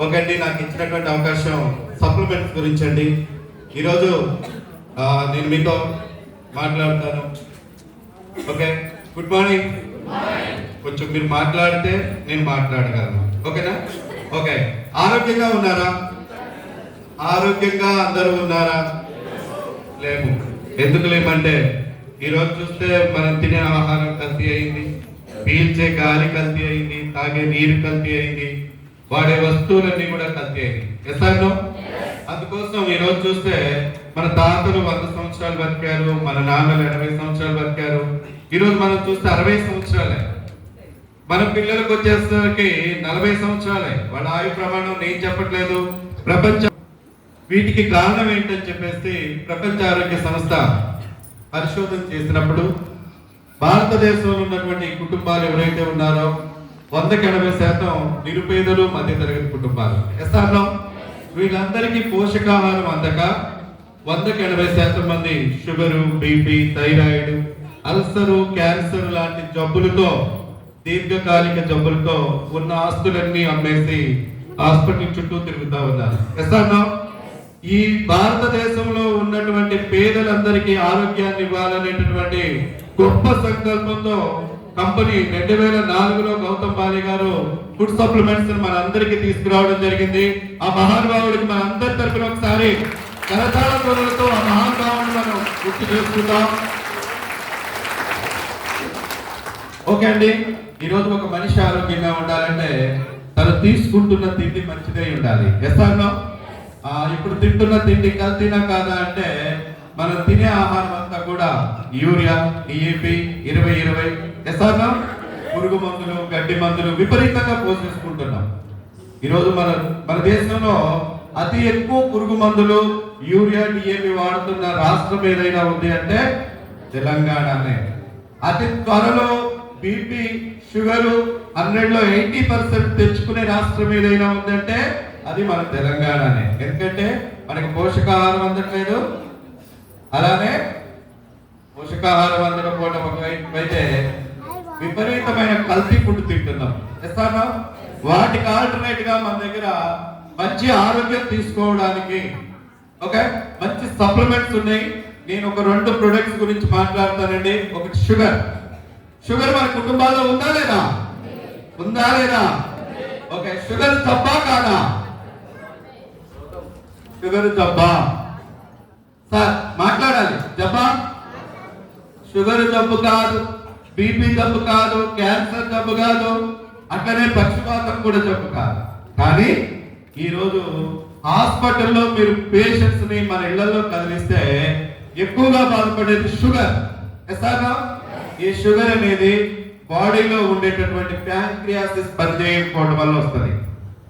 Okay అండి నాకు ఇచ్చినటువంటి అవకాశం సప్లిమెంట్స్ గురించి అండి ఈరోజు నేను మీతో మాట్లాడతాను. ఓకే? గుడ్ మార్నింగ్ కొంచెం మీరు మాట్లాడితే నేను మాట్లాడగలను. ఓకేనా? ఓకే. ఆరోగ్యంగా ఉన్నారా? ఆరోగ్యంగా అందరూ ఉన్నారా? లేము. ఎందుకు లేమంటే ఈరోజు చూస్తే మనం తినే ఆహారం కల్తీ అయింది. పీల్చే గాలి కల్తీ అయింది తాగే నీరు కల్తీ అయింది. వాడే వస్తువులన్నీ కూడా కల్తీ అయింది ఎస్ నో అందుకోసం ఈ రోజు చూస్తే మన తాతలు వంద సంవత్సరాలు బతికారు మన నాన్నలు ఎనభై సంవత్సరాలు బతికారు. ఈ రోజు మనం చూస్తే అరవై సంవత్సరాలే. మన పిల్లలకు వచ్చేసరికి నలభై సంవత్సరాలే. వాళ్ళ ఆయు ప్రమాణం నేను చెప్పట్లేదు. ప్రపంచం వీటికి కారణం ఏంటని చెప్పేసి ప్రపంచ ఆరోగ్య సంస్థ పరిశోధన చేసినప్పుడు భారతదేశంలో ఉన్నటువంటి కుటుంబాలు ఎవరైతే ఉన్నారో వందకి ఎనభై శాతం నిరుపేదలు మధ్యతరగతి కుటుంబాలు. ఎస్ఆర్లో వీళ్ళందరికీ పోషకాహారం అందక వందకి ఎనభై శాతం మంది sugar BP thyroid ulcer cancer లాంటి జబ్బులతో దీర్ఘకాలిక జబ్బులతో ఉన్న ఆస్తులన్నీ అమ్మేసి హాస్పిటల్ చుట్టూ తిరుగుతా ఉన్నారు. ఎస్ఆర్లో ఈ భారతదేశంలో ఉన్నటువంటి పేదలందరికీ ఆరోగ్యాన్ని ఇవ్వాలనేటటువంటి గొప్ప సంకల్పంతో కంపెనీ రెండు వేల నాలుగులో గౌతమ్ బాలి గారు ఫుడ్ సప్లిమెంట్స్ మన అందరికి తీసుకురావడం జరిగింది. ఆ మహానుభావుడికి మన అందరి తరఫున ఒకసారి కరతాళ ధ్వనులతో ఆ మహానుభావుడిని మనం గుర్తు చేసుకుందాం. ఓకే అండి ఈరోజు ఒక మనిషి ఆరోగ్యంగా ఉండాలంటే తను తీసుకుంటున్న తిండి మంచిదే ఉండాలి. ఎస్ అన్నో ఇప్పుడు తింటున్న తిండి కల్తీనా కాదా అంటే మనం తినే ఆహారం అంతా కూడా యూరియా డిఏపి ఇరవై ఇరవై. ఎస్ పురుగు మందులు గడ్డి మందులు విపరీతంగా పోషించుకుంటున్నాం ఈరోజు మన మన దేశంలో అతి ఎక్కువ పురుగు మందులు యూరియా డిఏపి వాడుతున్న రాష్ట్రం ఏదైనా ఉంది అంటే తెలంగాణనే. అతి త్వరలో బీపీ షుగరు హండ్రెడ్లో ఎయిటీ పర్సెంట్ తెచ్చుకునే రాష్ట్రం ఏదైనా ఉందంటే అది మన తెలంగాణనే. ఎందుకంటే మనకి పోషకాహారం అందట్లేదు అలానే పోషకాహారం అందకపోవడం ఒకవైపు అయితే విపరీతమైన కల్తీ ఫుడ్ తింటున్నాం. ఎస్తానా? వాటికి ఆల్టర్నేట్గా మన దగ్గర మంచి ఆరోగ్యం తీసుకోవడానికి ఓకే? మంచి సప్లిమెంట్స్ ఉన్నాయి. నేను ఒక రెండు ప్రొడక్ట్స్ గురించి మాట్లాడతానండి. ఒకటి షుగర్. షుగర్ మన కుటుంబాల్లో ఉందా లేదా? ఉందా లేదా? ఓకే షుగర్ జబ్బా కాదా? షుగర్ తప్పా సార్ మాట్లాడాలి. జబ్బా? షుగర్ జబ్బు కాదు బీపీ జబ్బు కాదు క్యాన్సర్ జబ్బు కాదు అట్లనే పక్షపాతం కూడా జబ్బు కాదు. కానీ ఈరోజు హాస్పిటల్లో మీరు పేషెంట్స్ని మన ఇళ్ళలో కదిలిస్తే ఎక్కువగా బాధపడేది షుగర్. ఎసాగా ఈ షుగర్ అనేది బాడీలో ఉండేటటువంటి ప్యాంక్రియాసిస్ పనిచేయకపోవడం వల్ల వస్తుంది.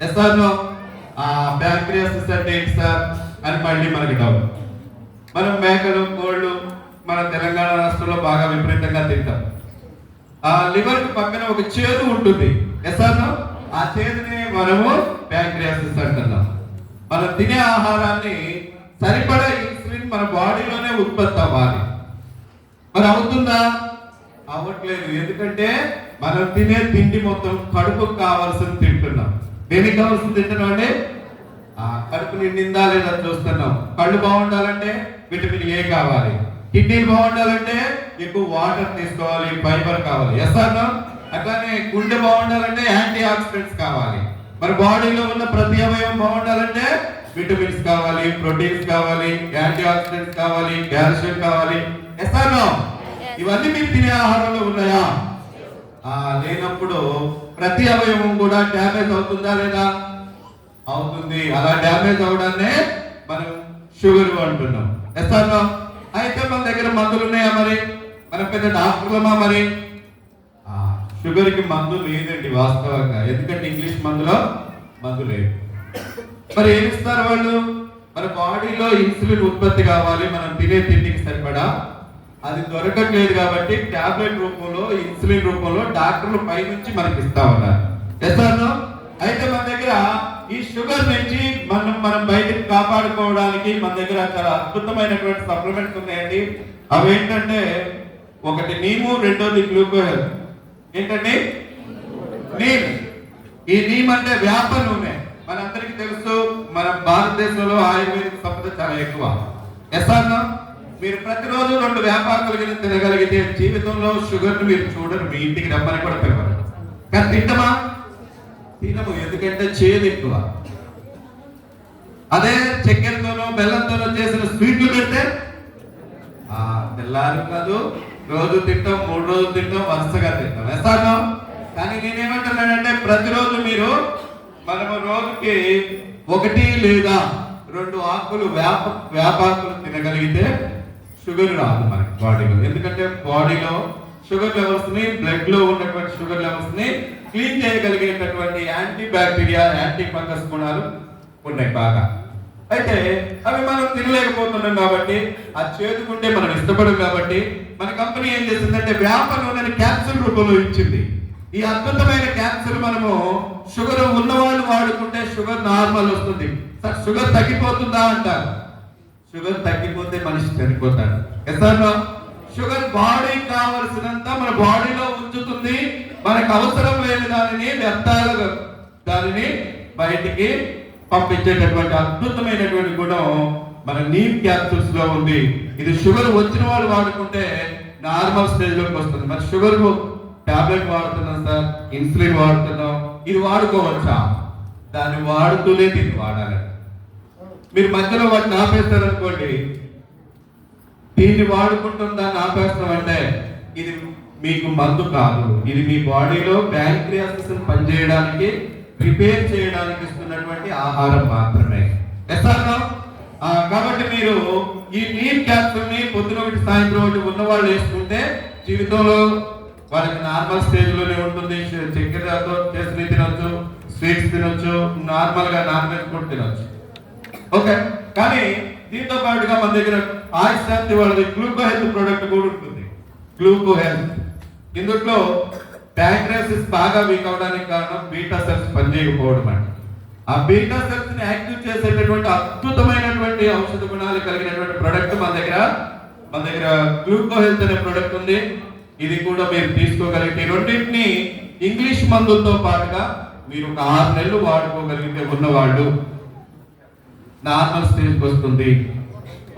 ఎస్ఆర్నో ఆ ప్యాంక్రియాసిస్ అంటే ఏంటి సార్? అని మళ్ళీ మనకి డౌట్ మనం మేకలు కోళ్ళు మన తెలంగాణ రాష్ట్రంలో బాగా విపరీతంగా తింటాం. ఆ లివర్ పక్కన ఒక చేదు ఉంటుంది. ఎసాను ఆ చేదుని మనము ప్యాంక్రియాసిస్ అంటున్నాం. మనం తినే ఆహారాన్ని సరిపడా ఇన్సులిన్ మన బాడీలోనే ఉత్పత్తి అవ్వాలి. మరి అవుతుందా? అవ్వట్లేదు. ఎందుకంటే మనం తినే తిండి మొత్తం కడుపుకు కావాల్సింది తింటున్నాం. దేనికి కావాల్సింది తింటున్నాం అంటే కడుపు నిండిందా లేదా చూస్తున్నాం. కళ్ళు బాగుండాలంటే విటమిన్ ఏ కావాలి. కిడ్నీలు బాగుండాలంటే ఎక్కువ వాటర్ తీసుకోవాలి ఫైబర్ కావాలి. ఎస్ అన్నా అట్లానే గుండె బాగుండాలంటే యాంటీ ఆక్సిడెంట్స్ కావాలి. మరి బాడీలో ఉన్న ప్రతి అవయవం బాగుండాలంటే విటమిన్స్ కావాలి ప్రోటీన్స్ కావాలి యాంటీ ఆక్సిడెంట్స్ కావాలి కాల్షియం కావాలి. ఎస్ అన్నా ఇవన్నీ మీరు తినే ఆహారంలో ఉన్నాయా? లేనప్పుడు ప్రతి అవయవం కూడా డ్యామేజ్ అవుతుందా లేదా? అవుతుంది. అలా డ్యామేజ్ అవడాన్నే మనం షుగర్ అంటున్నాం. ఎస్తాను అయితే మన దగ్గర మందులు ఉన్నాయా మరి? మన పెద్ద డాక్టర్లమా మరి? షుగర్కి మందు లేదండి వాస్తవంగా. ఎందుకంటే ఇంగ్లీష్ మందులో మందు లేదు. మరి ఏమి ఇస్తారు వాళ్ళు? మన బాడీలో ఇన్సులిన్ ఉత్పత్తి కావాలి. మనం తినే తిండికి సరిపడా? అది దొరకట్లేదు కాబట్టి టాబ్లెట్ రూపంలో ఇన్సులిన్ రూపంలో డాక్టర్లు పై నుంచి మనకి ఇస్తా ఉన్నారు అయితే మన దగ్గర ఈ షుగర్ నుంచి మనం మనం బయటకు కాపాడుకోవడానికి మన దగ్గర చాలా అద్భుతమైనటువంటి సప్లిమెంట్స్ ఉన్నాయండి. అవి ఏంటంటే ఒకటి నీము రెండోది గ్లూకోజ్. ఏంటండి? నీమ్. ఈ నీమ్ అంటే వేప నూనె. మనందరికీ తెలుసు మన భారతదేశంలో ఆయుర్వేదిక సంపద చాలా ఎక్కువ. ఎస్ మీరు ప్రతిరోజు రెండు వ్యాపారాలు కింద తినగలిగితే జీవితంలో షుగర్ను మీరు చూడరు మీ ఇంటికి రమ్మని కూడా పిలవరు. కానీ తింటమా? తినము ఎందుకంటే చేదు ఎక్కువ. అదే చక్కెరతోనో బెల్లంతోనో చేసిన స్వీట్లు పెడితే ఆ తెల్లారు కాదు రోజు తింటాం మూడు రోజులు తింటాం వరుసగా తింటాం. వేస్తాను కానీ నేనేమంటున్నానంటే ప్రతిరోజు మీరు మనము రోజుకి ఒకటి లేదా రెండు ఆకులు వేప వేపాకులు తినగలిగితే షుగర్ రాదు మనకి బాడీలో. ఎందుకంటే బాడీలో షుగర్ లెవెల్స్ని బ్లడ్లో ఉన్నటువంటి షుగర్ లెవెల్స్ని క్లీన్ చేయగలిగేటటువంటి యాంటీ బ్యాక్టీరియా యాంటీ ఫంగస్ గుణాలు ఉన్నాయి బాగా. అయితే అవి మనం తినలేకపోతున్నాం కాబట్టి ఆ చేదుకుంటే మనం ఇష్టపడం కాబట్టి మన కంపెనీ ఏం చేసిందంటే వ్యాపారం క్యాన్సర్ రూపంలో ఇచ్చింది. ఈ అద్భుతమైన క్యాన్సర్ మనము షుగర్ ఉన్నవాళ్ళు వాడుకుంటే షుగర్ నార్మల్ వస్తుంది. సార్ షుగర్ తగ్గిపోతుందా అంటారు. షుగర్ తగ్గిపోతే మనిషి చనిపోతాడు. ఎసార్లో షుగర్ బాడీ కావలసినంత మన బాడీలో ఉంచుతుంది మనకు అవసరం లేని దానిని వ్యర్థాలుగా దానిని బయటికి పంపించేటటువంటి అద్భుతమైనటువంటి గుణం మన నీమ్ క్యాప్సూల్స్లో ఉంది. ఇది షుగర్ వచ్చిన వాళ్ళు వాడుకుంటే నార్మల్ స్టేజ్లోకి వస్తుంది. మరి షుగర్ టాబ్లెట్ వాడుతున్నాం సార్ ఇన్సులిన్ వాడుతున్నాం ఇది వాడుకోవచ్చా? దాన్ని వాడుతూనే దీన్ని వాడాలి. మీరు మధ్యలో వాటిని ఆపేస్తారనుకోండి దీన్ని వాడుకుంటున్న దాన్ని ఆపేస్తాం అంటే ఇది మీకు మందు కాదు. ఇది మీ బాడీలో ప్యాంక్రియాసిస్ పనిచేయడానికి ప్రిపేర్ చేయడానికి ఇస్తున్నటువంటి ఆహారం మాత్రమే. కాబట్టి మీరు ఈ నీమ్ క్యాప్సూల్ని పొద్దున ఒకటి సాయంత్రం ఒకటి ఉన్న వాళ్ళు వేసుకుంటే జీవితంలో వాళ్ళకి నార్మల్ స్టేజ్లోనే ఉంటుంది చక్కెర చక్కెరతో చేసి తినొచ్చు స్వీట్స్ తినొచ్చు నార్మల్గా నాన్ వెజ్ కూడా తినొచ్చు. ఓకే కానీ దీంతో పాటుగా మన దగ్గర ఆయుష్ శాంతి వాళ్ళది గ్లూకో హెల్త్ ప్రోడక్ట్ కూడా ఉంటుంది. గ్లూకో హెల్త్ ఇందులో ప్యాంక్రాసిస్ బాగా వీక్ అవడానికి కారణం బీటా సెల్స్ పనిచేయకపోవడం అండి. ఆ బీటా సెల్స్ని యాక్టివ్ చేసేటటువంటి అద్భుతమైనటువంటి ఔషధ గుణాలు కలిగినటువంటి ప్రోడక్ట్ మన దగ్గర మన దగ్గర గ్లూకో హెల్త్ అనే ప్రోడక్ట్ ఉంది. ఇది కూడా మీరు తీసుకోగలిగితే రెండింటిని ఇంగ్లీష్ మందులతో పాటుగా మీరు ఒక ఆరు నెలలు వాడుకోగలిగితే ఉన్నవాళ్ళు నార్మల్ స్టేజ్కి వస్తుంది.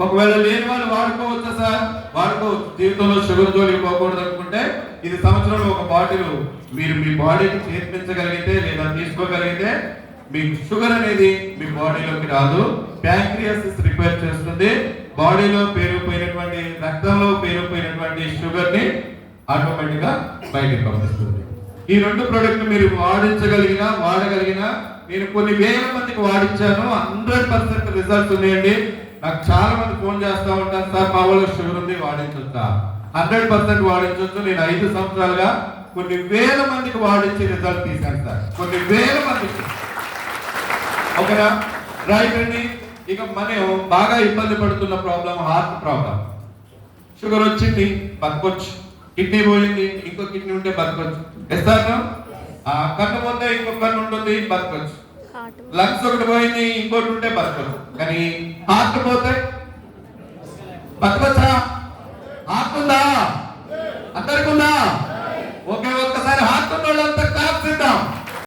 ఒకవేళ లేని వాళ్ళు వాడుకోవచ్చా సార్? వాడుకోవచ్చు. జీవితంలో షుగర్ జోలికి పోకూడదు అనుకుంటే ఇది సంవత్సరంలో ఒక బాటిల్ మీరు మీ బాడీకి చేర్పించగలిగితే లేదా తీసుకోగలిగితే మీకు షుగర్ అనేది మీ బాడీలోకి రాదు. ప్యాంక్రియాసిస్ రిపేర్ చేస్తుంది. బాడీలో పేరుపోయినటువంటి రక్తంలో పేరుపోయినటువంటి షుగర్ని ఆటోమేటిక్గా బయటకు పంపిస్తుంది. ఈ రెండు ప్రోడక్ట్ మీరు వాడించగలిగినా వాడగలిగినా నేను కొన్ని వేల మందికి వాడించాను హండ్రెడ్ పర్సెంట్ రిజల్ట్స్ ఉన్నాయండి. నాకు చాలా మంది ఫోన్ చేస్తా ఉంటారు. సార్ మా వాళ్ళు షుగర్ ఉంది వాడించొచ్చా? Hundred percent వాడించొచ్చు. నేను ఐదు సంవత్సరాలుగా కొన్ని వేల మందికి వాడించి రిజల్ట్ తీశాను సార్. కొన్ని వేల మందికి. ఓకేనా? రైట్ అండి. ఇక మనం బాగా ఇబ్బంది పడుతున్న ప్రాబ్లం హార్ట్ ప్రాబ్లం షుగర్ వచ్చింది బతకొచ్చు. కిడ్నీ పోయింది ఇంకో కిడ్నీ ఉంటే బతకొచ్చు. ఎస్ ఆ కన్ను ముందే ఇంకో కన్ను ఉంటుంది బతకొచ్చు. లంగ్స్ ఒకటి పోయింది ఇంకోటి ఉంటే బతకదు కానీ. హార్ట్ పోతే బతకొచ్చా హార్ట్ ఉందా? అందరికి ఉందా? ఒకే ఒక్కసారి హార్ట్ ఉన్న వాళ్ళంతా క్లాప్ తిద్దాం